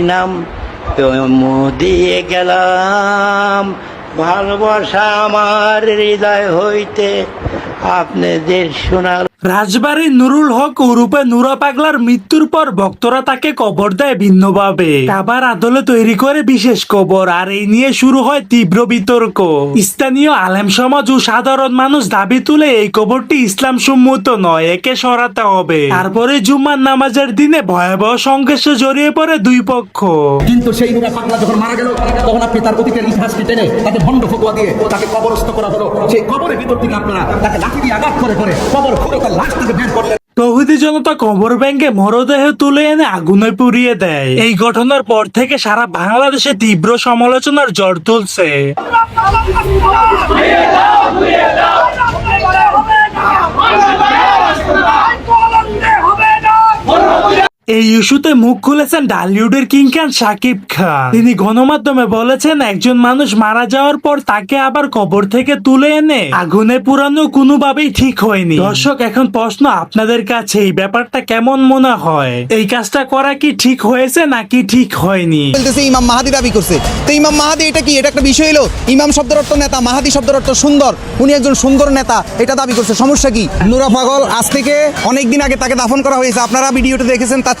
নাম চুমু দিয়ে গেলাম। ভালোবাসা আমার হৃদয় হইতে আপনাদের শোনার রাজবাড়ির নুরুল হক উরুপে নুরা পাগলার মৃত্যুর পর ভক্তরা তাকে কবর দেয় ভিন্নভাবে। কাবার আদলে তৈরি করে বিশেষ কবর আর এই নিয়ে শুরু হয় তীব্র বিতর্ক। স্থানীয় আলেম সমাজ ও সাধারণ মানুষ দাবি তুলে এই কবরটি ইসলাম সম্মত নয় একে সরাতে হবে। তারপরে জুম্মার নামাজের দিনে ভয়াবহ সংঘর্ষে জড়িয়ে পড়ে দুই পক্ষ। কিন্তু সেই নুরা পাগলা যখন মারা গেল তখন আপনি তার অতীতের ইতিহাসটি টেনে তাকে ভণ্ড ফতুয়া দিয়ে তাকে কবরস্থ করা হলো। সেই কবরের ভিতর থেকে আপনারা তাকে লাঠি দিয়ে আঘাত করে করে কবর খুঁড়ে তার লাশ থেকে বের করলেন। তৌহিদি জনতা কবর ব্যাংকে মরদেহ তুলে এনে আগুনে পুড়িয়ে দেয়। এই ঘটনার পর থেকে সারা বাংলাদেশে তীব্র সমালোচনার জ্বর তুলছে। এই ইস্যুতে মুখ খুলেছেন ডালিউডের কিং খান শাকিব খান। তিনি গণমাধ্যমে বলেছেন একজন মানুষ মারা যাওয়ার পর তাকে আবার কবর থেকে তুলে এনে আগুনে পুরানো কোনোভাবেই ঠিক হয়নি। দর্শক এখন প্রশ্ন আপনাদের কাছে এই ব্যাপারটা কেমন মনে হয়? এই কাজটা করা কি ঠিক হয়েছে নাকি ঠিক হয়নি? বলতেছে ইমাম মাহাদি দাবি করছে। তো ইমাম মাহাদি এটা কি? এটা একটা বিষয় হলো ইমাম শব্দের অর্থ নেতা মাহাদি শব্দের অর্থ সুন্দর। উনি একজন সুন্দর নেতা এটা দাবি করছে। সমস্যা কি? নুরা পাগল আজ থেকে অনেক দিন আগে তাকে দাফন করা হয়েছে। আপনারা ভিডিওতে দেখেছেন তার